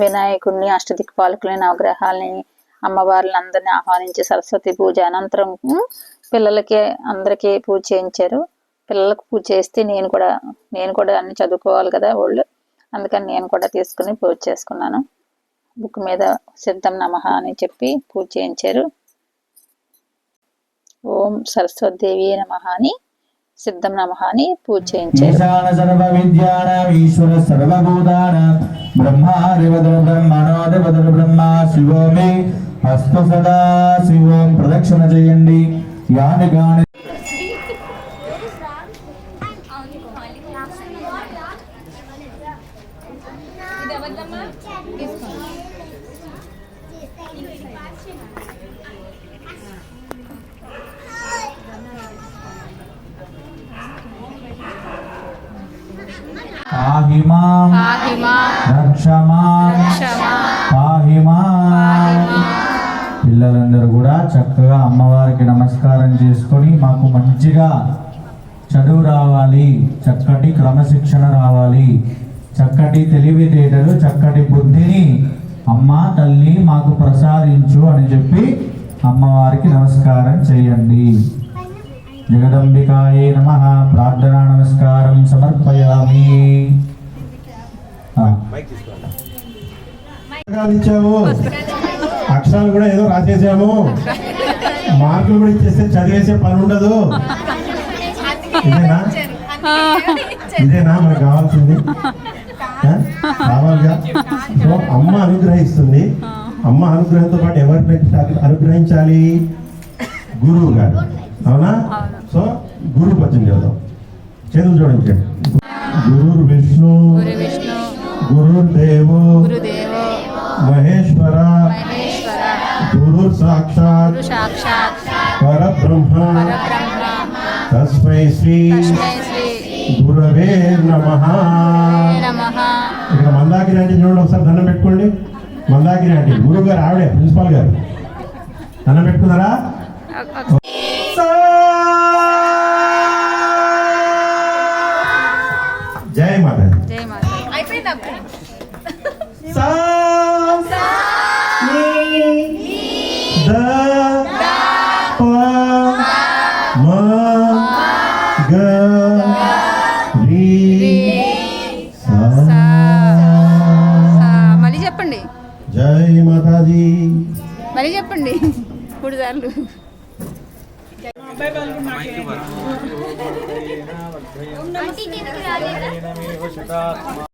వినాయకుడిని అష్టదిక్పాలకులని నవగ్రహాలని అమ్మవార్లని అందరిని ఆహ్వానించి సరస్వతి పూజ అనంతరం పిల్లలకి అందరికీ పూజ చేయించారు. పిల్లలకు పూజ చేస్తే నేను కూడా నేను కూడా అన్ని చదువుకోవాలి కదా వాళ్ళు అందుకని నేను కూడా తీసుకుని పూజ చేసుకున్నాను. బుక్ మీద సిద్ధం నమః అని చెప్పి పూజ చేయించారు. ఓం సరస్వతి దేవి నమః అని సిద్ధం నమః అని పూజ చేయించారు సర్వ విద్యానాం పిల్లలందరూ కూడా చక్కగా అమ్మవారికి నమస్కారం చేసుకొని మాకు మంచిగా చదువు రావాలి చక్కటి క్రమశిక్షణ రావాలి చక్కటి తెలివితేటలు చక్కటి బుద్ధిని అమ్మ తల్లి మాకు ప్రసాదించు అని చెప్పి అమ్మవారికి నమస్కారం చేయండి. జగదంబికాయే నమ. ఇచ్చాము. అక్షరాలు కూడా ఏదో రాసేసాము. మార్కులు కూడా ఇచ్చేస్తే చదివేసే పని ఉండదు. ఇదేనా? ఇదేనా? మనకు కావాల్సింది. కావాలిగా? సో అమ్మ అనుగ్రహిస్తుంది. అమ్మ అనుగ్రహంతో పాటు ఎవరిని అనుగ్రహించాలి? గురువు గారు. అవునా? సో గురువు పద్యం చదువు చేతులు చూడండి గురువు గురుదేవో. మహేశ్వర. గురు సాక్షాత్ పరబ్రహ్మ. తస్మై శ్రీ. గురవే నమ. నమః. ఇక్కడ మందాకిరి అంటే చూడండి ఒకసారి దండం పెట్టుకోండి. మందాకిరి అంటే గురువు గారు ఆవిడే ప్రిన్సిపాల్ గారు. దండం పెట్టుకున్నారా? జై మాత. జై మాతా. సా నీ ద ప మ గ రి సా మళ్ళీ చెప్పండి జై మాతాజీ మళ్ళీ చెప్పండి మూడు సార్లు